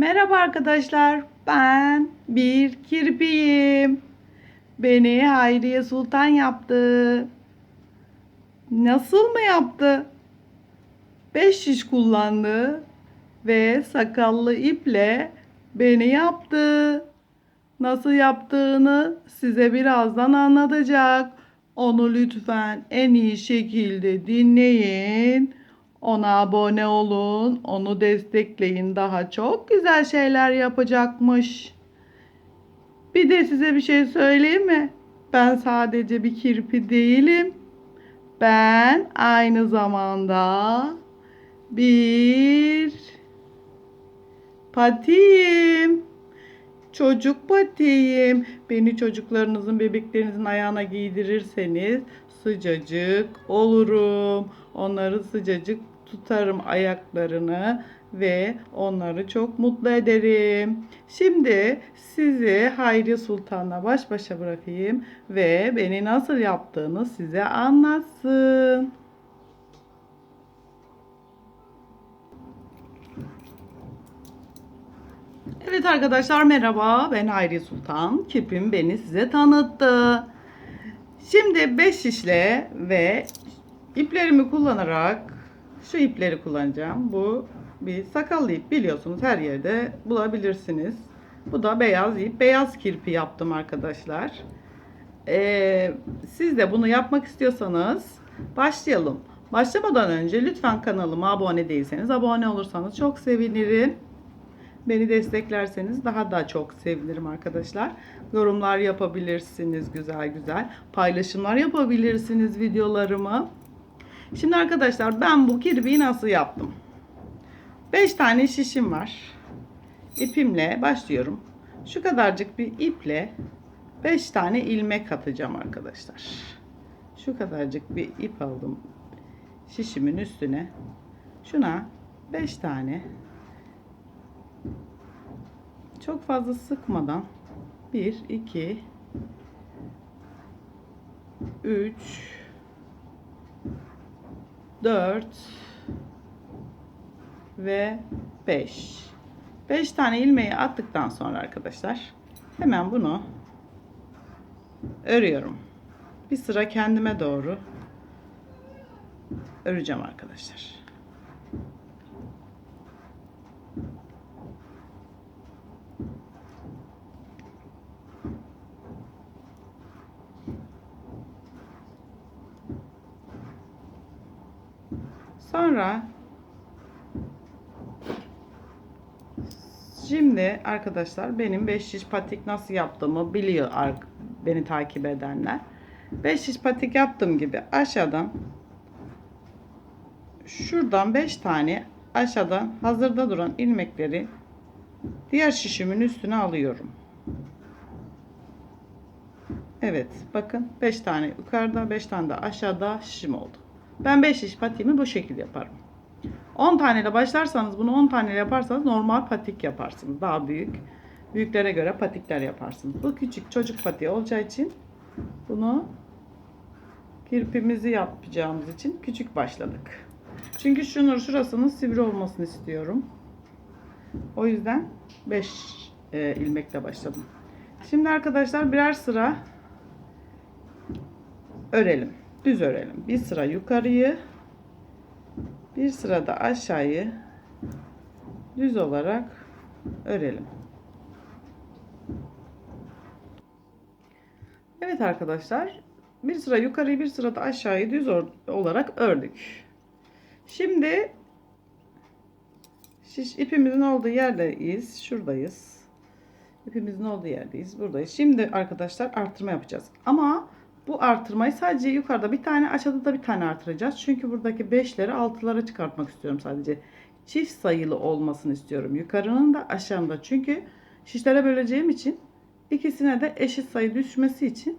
Merhaba arkadaşlar. Ben bir kirpiyim. Beni Hayriye Sultan yaptı. Nasıl mı yaptı? Beş şiş kullandı ve sakallı iple beni yaptı. Nasıl yaptığını size birazdan anlatacak. Onu lütfen en iyi şekilde dinleyin. Ona abone olun, onu destekleyin. Daha çok güzel şeyler yapacakmış. Bir de size bir şey söyleyeyim mi? Ben sadece bir kirpi değilim. Ben aynı zamanda bir patiyim. Çocuk patiyim. Beni çocuklarınızın, bebeklerinizin ayağına giydirirseniz sıcacık olurum. Onları sıcacık tutarım ayaklarını ve onları çok mutlu ederim. Şimdi sizi Hayri Sultan'la baş başa bırakayım ve beni nasıl yaptığını size anlatsın. Evet arkadaşlar merhaba ben Hayri Sultan. Kipim beni size tanıttı. Şimdi 5 şişle ve iplerimi kullanarak şu ipleri kullanacağım. Bu bir sakallı ip biliyorsunuz her yerde bulabilirsiniz. Bu da beyaz ip. Beyaz kirpi yaptım arkadaşlar. Ee, siz de bunu yapmak istiyorsanız başlayalım. Başlamadan önce lütfen kanalıma abone değilseniz abone olursanız çok sevinirim. Beni desteklerseniz daha da çok sevinirim arkadaşlar. Yorumlar yapabilirsiniz güzel güzel. Paylaşımlar yapabilirsiniz videolarımı. Şimdi arkadaşlar ben bu kirpiyi nasıl yaptım? 5 tane şişim var. İpimle başlıyorum. Şu kadarcık bir iple 5 tane ilmek atacağım arkadaşlar. Şu kadarcık bir ip aldım. Şişimin üstüne. Şuna 5 tane çok fazla sıkmadan 1 2 3 4 ve 5 5 tane ilmeği attıktan sonra arkadaşlar hemen bunu örüyorum. Bir sıra kendime doğru öreceğim arkadaşlar. Sonra arkadaşlar benim 5 şiş patik nasıl yaptığımı biliyor beni takip edenler. 5 şiş patik yaptığım gibi aşağıdan şuradan 5 tane aşağıdan hazırda duran ilmekleri diğer şişimin üstüne alıyorum. Evet bakın 5 tane yukarıda 5 tane de aşağıda şişim oldu. Ben 5 şiş patiğimi bu şekilde yaparım. 10 taneyle başlarsanız bunu 10 taneyle yaparsanız normal patik yaparsınız. Daha büyük. Büyüklere göre patikler yaparsınız. Bu küçük çocuk patiği olacağı için bunu kirpimizi yapacağımız için küçük başladık. Çünkü şunun şurasının sivri olmasını istiyorum. O yüzden 5 e, ilmekle başladım. Şimdi arkadaşlar birer sıra örelim. Düz örelim. Bir sıra yukarıyı bir sırada aşağıyı düz olarak örelim. Evet arkadaşlar bir sıra yukarıyı bir sırada aşağıyı düz olarak ördük. Şimdi şiş ipimizin olduğu yerdeyiz. Şuradayız. İpimizin olduğu yerdeyiz. Buradayız. Şimdi arkadaşlar artırma yapacağız. Ama bu artırmayı sadece yukarıda bir tane aşağıda da bir tane artıracağız. Çünkü buradaki 5'leri 6'lara çıkartmak istiyorum sadece. Çift sayılı olmasını istiyorum. Yukarının da aşağının da. Çünkü şişlere böleceğim için ikisine de eşit sayı düşmesi için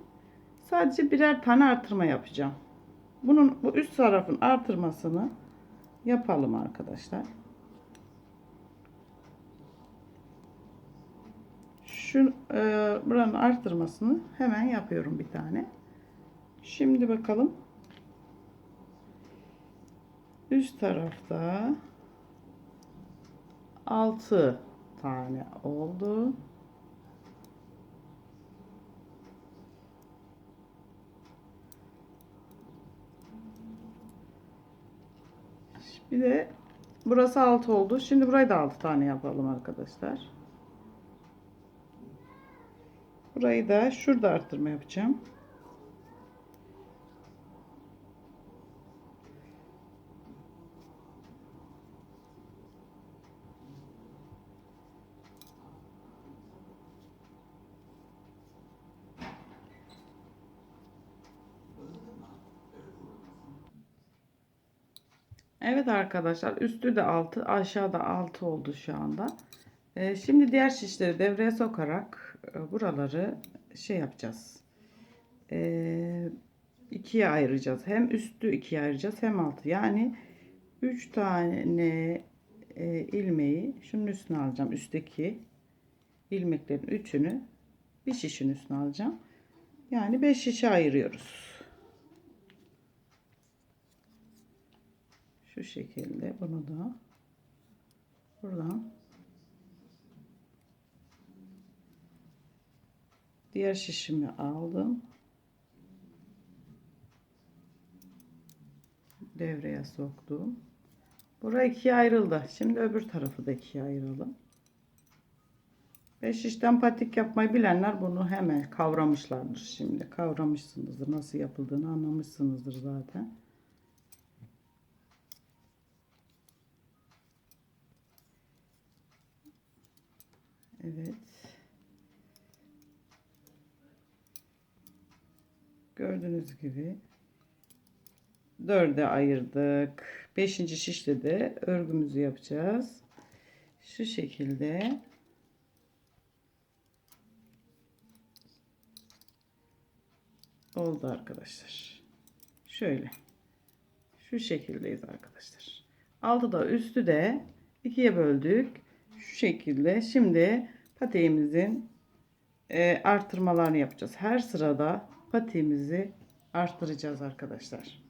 sadece birer tane artırma yapacağım. Bunun bu üst tarafın artırmasını yapalım arkadaşlar. Şu e, buranın artırmasını hemen yapıyorum bir tane. Şimdi bakalım. Üst tarafta 6 tane oldu. Bir de burası 6 oldu. Şimdi burayı da 6 tane yapalım arkadaşlar. Burayı da şurada arttırma yapacağım. Evet arkadaşlar üstü de 6 aşağıda 6 oldu şu anda. Ee, şimdi diğer şişleri devreye sokarak e, buraları şey yapacağız. Ee, ikiye ayıracağız. Hem üstü ikiye ayıracağız hem altı. Yani 3 tane e, ilmeği şunun üstüne alacağım. Üstteki ilmeklerin üçünü bir şişin üstüne alacağım. Yani 5 şişe ayırıyoruz. Şu şekilde bunu da buradan diğer şişimi aldım. Devreye soktum. Buraya ikiye ayrıldı. Şimdi öbür tarafı da ikiye ayıralım. Beş şişten patik yapmayı bilenler bunu hemen kavramışlardır şimdi. Kavramışsınızdır. Nasıl yapıldığını anlamışsınızdır zaten. Evet. Gördüğünüz gibi dörde ayırdık. Beşinci şişte de örgümüzü yapacağız. Şu şekilde. Oldu arkadaşlar. Şöyle. Şu şekildeyiz arkadaşlar. Altı da üstü de ikiye böldük. Şu şekilde. Şimdi patiğimizin e, arttırmalarını yapacağız. Her sırada patiğimizi arttıracağız arkadaşlar.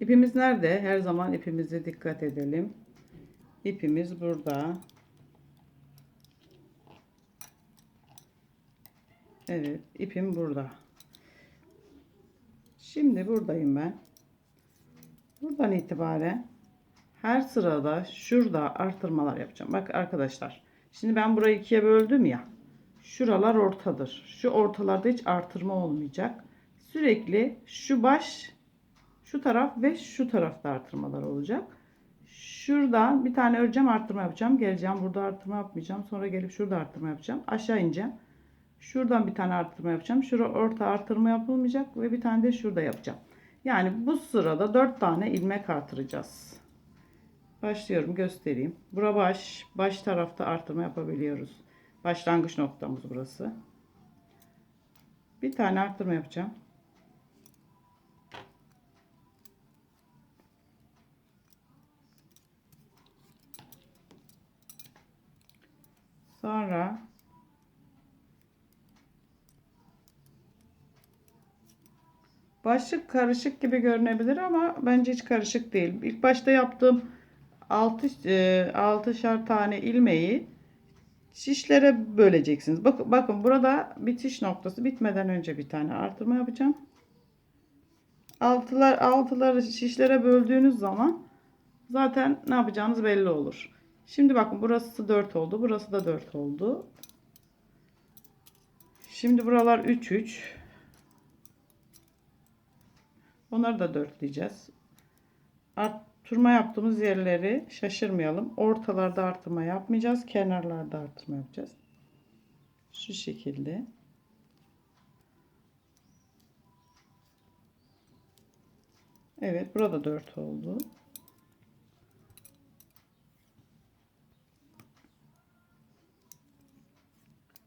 İpimiz nerede? Her zaman ipimize dikkat edelim. İpimiz burada. Evet, ipim burada. Şimdi buradayım ben. Buradan itibaren her sırada şurada artırmalar yapacağım. Bak arkadaşlar. Şimdi ben burayı ikiye böldüm ya. Şuralar ortadır. Şu ortalarda hiç artırma olmayacak. Sürekli şu baş, şu taraf ve şu tarafta artırmalar olacak. Şuradan bir tane öreceğim artırma yapacağım. Geleceğim burada artırma yapmayacağım. Sonra gelip şurada artırma yapacağım. Aşağı ineceğim. Şuradan bir tane artırma yapacağım. Şurada orta artırma yapılmayacak ve bir tane de şurada yapacağım. Yani bu sırada 4 tane ilmek artıracağız. Başlıyorum göstereyim. Bura baş. Baş tarafta artırma yapabiliyoruz. Başlangıç noktamız burası. Bir tane artırma yapacağım. Sonra başlık karışık gibi görünebilir ama bence hiç karışık değil. İlk başta yaptığım 6 6'şar tane ilmeği şişlere böleceksiniz. Bak, bakın burada bitiş noktası bitmeden önce bir tane artırma yapacağım. Altılar altıları şişlere böldüğünüz zaman zaten ne yapacağınız belli olur. Şimdi bakın burası 4 oldu. Burası da 4 oldu. Şimdi buralar 3 3. Onları da 4 diyeceğiz. Arttırma yaptığımız yerleri şaşırmayalım. Ortalarda artırma yapmayacağız. Kenarlarda artırma yapacağız. Şu şekilde. Evet burada 4 oldu.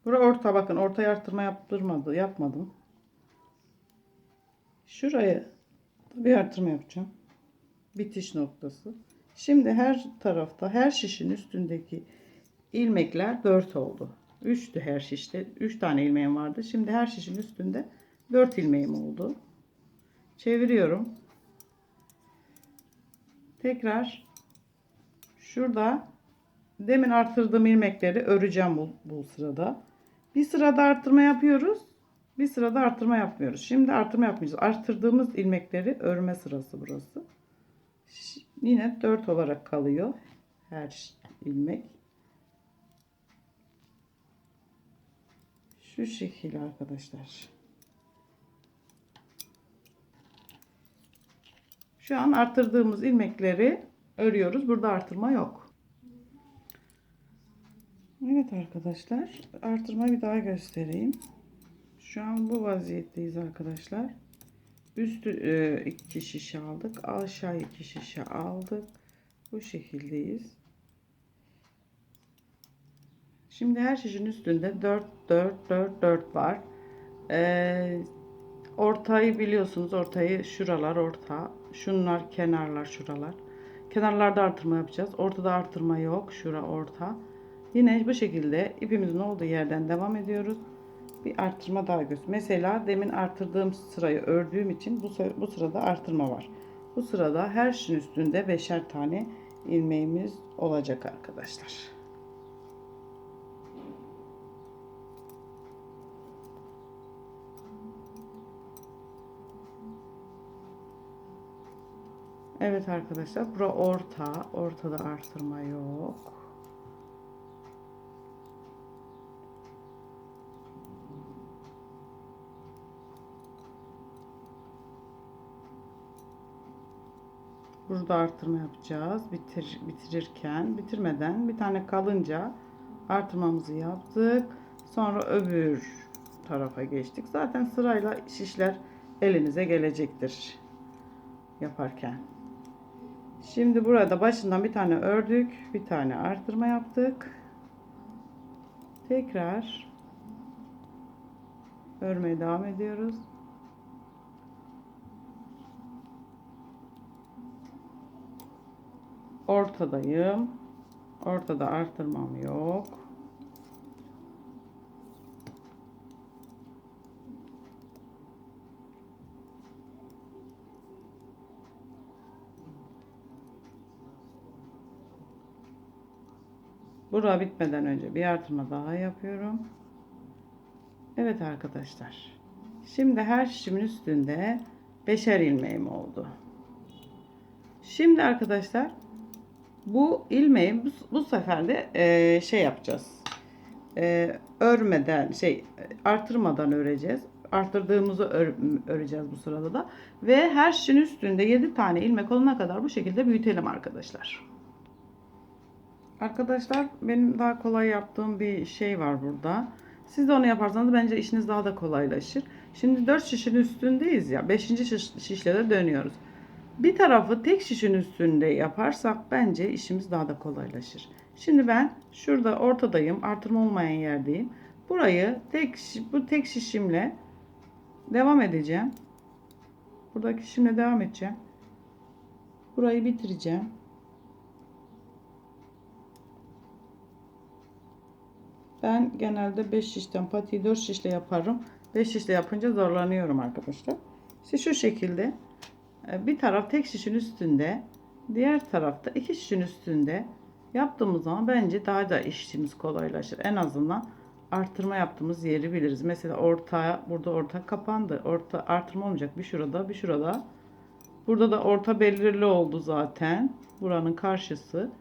Bura orta bakın ortaya artırma yaptırmadı yapmadım. Şuraya bir artırma yapacağım. Bitiş noktası. Şimdi her tarafta her şişin üstündeki ilmekler 4 oldu. 3'tü her şişte. 3 tane ilmeğim vardı. Şimdi her şişin üstünde 4 ilmeğim oldu. Çeviriyorum. Tekrar şurada demin artırdığım ilmekleri öreceğim bu, bu sırada. Bir sırada arttırma yapıyoruz. Bir sırada artırma yapmıyoruz. Şimdi artırma yapmayacağız. Arttırdığımız ilmekleri örme sırası burası. Yine 4 olarak kalıyor her ilmek. Şu şekil arkadaşlar. Şu an arttırdığımız ilmekleri örüyoruz. Burada artırma yok. Evet arkadaşlar. Artırmayı bir daha göstereyim. Şu an bu vaziyetteyiz arkadaşlar. Üstü e, iki şişe aldık. Aşağı iki şişe aldık. Bu şekildeyiz. Şimdi her şişin üstünde 4 4 4 4 var. Ee, ortayı biliyorsunuz. Ortayı şuralar orta. Şunlar kenarlar şuralar. Kenarlarda artırma yapacağız. Ortada artırma yok. Şura orta. Yine bu şekilde ipimizin olduğu yerden devam ediyoruz. Bir artırma daha göz. Mesela demin artırdığım sırayı ördüğüm için bu, bu sırada artırma var. Bu sırada her şişin üstünde beşer tane ilmeğimiz olacak arkadaşlar. Evet arkadaşlar bura orta. Ortada artırma yok. Burada artırma yapacağız. Bitir, bitirirken, bitirmeden bir tane kalınca artırmamızı yaptık. Sonra öbür tarafa geçtik. Zaten sırayla şişler elinize gelecektir yaparken. Şimdi burada başından bir tane ördük. Bir tane artırma yaptık. Tekrar örmeye devam ediyoruz. Ortadayım. Ortada artırmam yok. Bura bitmeden önce bir artırma daha yapıyorum. Evet arkadaşlar. Şimdi her şişimin üstünde beşer ilmeğim oldu. Şimdi arkadaşlar bu ilmeği bu, bu sefer de e, şey yapacağız. E, örmeden şey artırmadan öreceğiz. Arttırdığımızı ör- öreceğiz bu sırada da. Ve her şişin üstünde 7 tane ilmek olana kadar bu şekilde büyütelim arkadaşlar. Arkadaşlar benim daha kolay yaptığım bir şey var burada. Siz de onu yaparsanız bence işiniz daha da kolaylaşır. Şimdi 4 şişin üstündeyiz ya. 5. Şiş, şişle de dönüyoruz. Bir tarafı tek şişin üstünde yaparsak bence işimiz daha da kolaylaşır. Şimdi ben şurada ortadayım. Artırma olmayan yerdeyim. Burayı tek bu tek şişimle devam edeceğim. Buradaki şişimle devam edeceğim. Burayı bitireceğim. Ben genelde 5 şişten patiyi 4 şişle yaparım. 5 şişle yapınca zorlanıyorum arkadaşlar. İşte şu şekilde bir taraf tek şişin üstünde, diğer tarafta iki şişin üstünde yaptığımız zaman bence daha da işimiz kolaylaşır. En azından artırma yaptığımız yeri biliriz. Mesela orta burada orta kapandı. Orta artırma olmayacak bir şurada, bir şurada. Burada da orta belirli oldu zaten. Buranın karşısı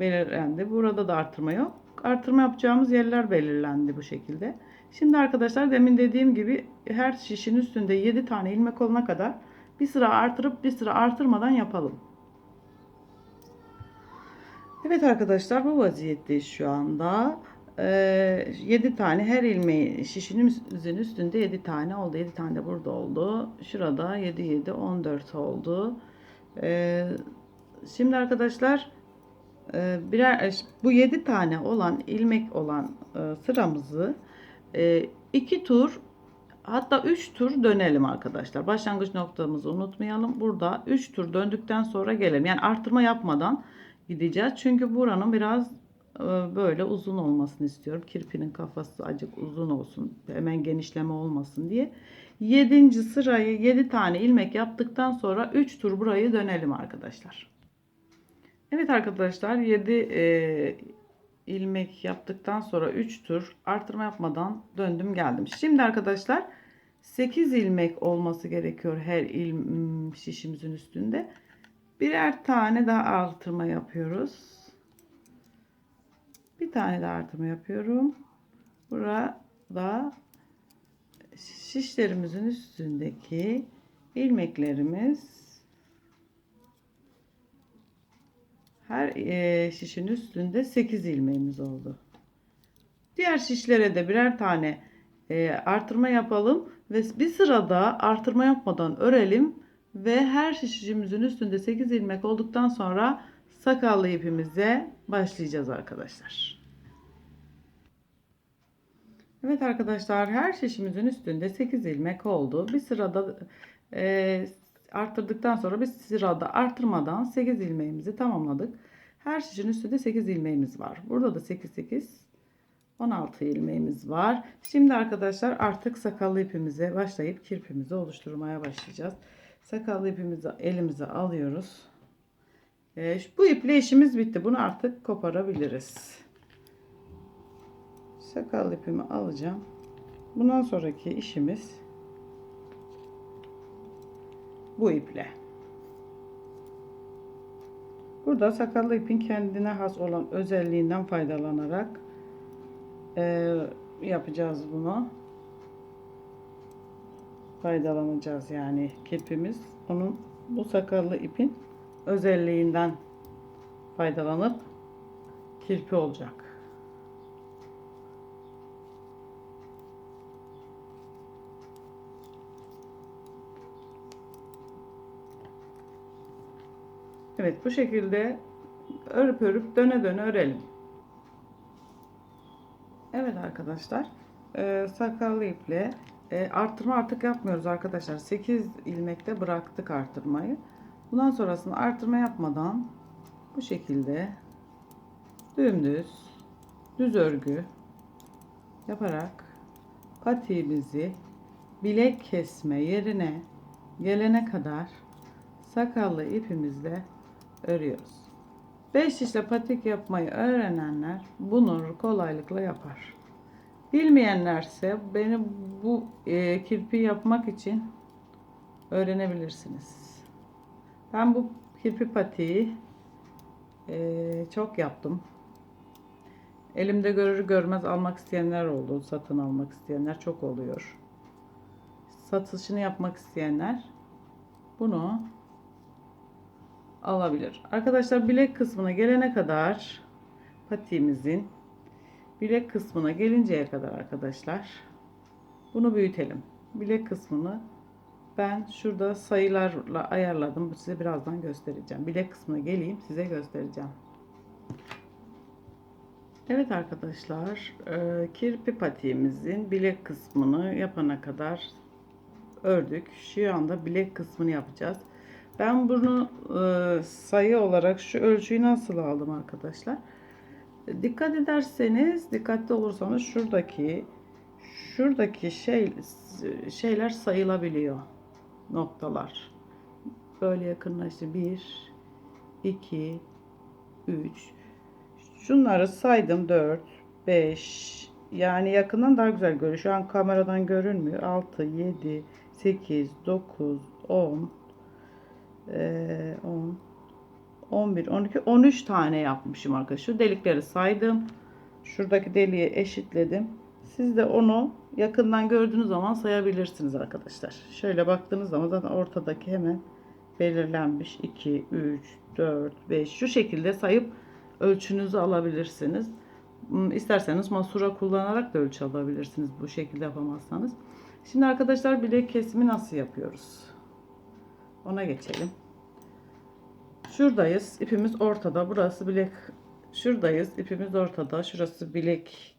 belirlendi. Burada da artırma yok. Artırma yapacağımız yerler belirlendi bu şekilde. Şimdi arkadaşlar demin dediğim gibi her şişin üstünde 7 tane ilmek olana kadar bir sıra artırıp bir sıra artırmadan yapalım. Evet arkadaşlar bu vaziyetteyiz şu anda. Ee, 7 tane her ilmeğin şişinin üstünde 7 tane oldu. 7 tane de burada oldu. Şurada 7 7 14 oldu. Ee, şimdi arkadaşlar e, birer bu 7 tane olan ilmek olan e, sıramızı e, iki tur hatta 3 tur dönelim arkadaşlar. Başlangıç noktamızı unutmayalım. Burada 3 tur döndükten sonra gelelim. Yani artırma yapmadan gideceğiz. Çünkü buranın biraz e, böyle uzun olmasını istiyorum. Kirpinin kafası acık uzun olsun. Hemen genişleme olmasın diye. 7. sırayı 7 tane ilmek yaptıktan sonra 3 tur burayı dönelim arkadaşlar. Evet arkadaşlar 7 ilmek yaptıktan sonra 3 tur artırma yapmadan döndüm geldim. Şimdi arkadaşlar 8 ilmek olması gerekiyor her il m, şişimizin üstünde. Birer tane daha artırma yapıyoruz. Bir tane daha artırma yapıyorum. Burada şişlerimizin üstündeki ilmeklerimiz her e, şişin üstünde 8 ilmeğimiz oldu. Diğer şişlere de birer tane e, artırma yapalım ve bir sırada artırma yapmadan örelim ve her şişimizin üstünde 8 ilmek olduktan sonra sakallı ipimize başlayacağız arkadaşlar. Evet arkadaşlar her şişimizin üstünde 8 ilmek oldu. Bir sırada e, arttırdıktan sonra bir sırada artırmadan 8 ilmeğimizi tamamladık. Her şişin üstünde 8 ilmeğimiz var. Burada da 8 8 16 ilmeğimiz var. Şimdi arkadaşlar artık sakallı ipimize başlayıp kirpimizi oluşturmaya başlayacağız. Sakallı ipimizi elimize alıyoruz. E, bu iple işimiz bitti. Bunu artık koparabiliriz. Sakallı ipimi alacağım. Bundan sonraki işimiz bu iple. Burada sakallı ipin kendine has olan özelliğinden faydalanarak e, yapacağız bunu. Faydalanacağız yani kirpimiz. Onun bu sakallı ipin özelliğinden faydalanıp kirpi olacak. Evet bu şekilde örüp örüp döne döne örelim. Evet arkadaşlar e, sakallı iple e, artırma artık yapmıyoruz arkadaşlar. 8 ilmekte bıraktık artırmayı. Bundan sonrasında artırma yapmadan bu şekilde dümdüz düz örgü yaparak patiğimizi bilek kesme yerine gelene kadar sakallı ipimizle örüyoruz. 5 şişle patik yapmayı öğrenenler bunu kolaylıkla yapar. Bilmeyenlerse beni bu e, kirpi yapmak için öğrenebilirsiniz. Ben bu kirpi patiği e, çok yaptım. Elimde görür görmez almak isteyenler oldu. Satın almak isteyenler çok oluyor. Satışını yapmak isteyenler bunu alabilir. Arkadaşlar bilek kısmına gelene kadar patiğimizin bilek kısmına gelinceye kadar arkadaşlar bunu büyütelim. Bilek kısmını ben şurada sayılarla ayarladım. Size birazdan göstereceğim. Bilek kısmına geleyim size göstereceğim. Evet arkadaşlar e, kirpi patiğimizin bilek kısmını yapana kadar ördük. Şu anda bilek kısmını yapacağız. Ben bunu e, sayı olarak şu ölçüyü nasıl aldım arkadaşlar? Dikkat ederseniz, dikkatli olursanız şuradaki şuradaki şey şeyler sayılabiliyor. Noktalar. Böyle yakınlaştı. 1 2 3 Şunları saydım 4 5 yani yakından daha güzel görünüyor. Şu an kameradan görünmüyor. 6 7 8 9 10 10, 11, 12, 13 tane yapmışım arkadaşlar. Delikleri saydım. Şuradaki deliği eşitledim. Siz de onu yakından gördüğünüz zaman sayabilirsiniz arkadaşlar. Şöyle baktığınız zaman zaten ortadaki hemen belirlenmiş. 2, 3, 4, 5 şu şekilde sayıp ölçünüzü alabilirsiniz. Hmm, İsterseniz masura kullanarak da ölçü alabilirsiniz bu şekilde yapamazsanız. Şimdi arkadaşlar bilek kesimi nasıl yapıyoruz? Ona geçelim. Şuradayız. İpimiz ortada. Burası bilek. Şuradayız. İpimiz ortada. Şurası bilek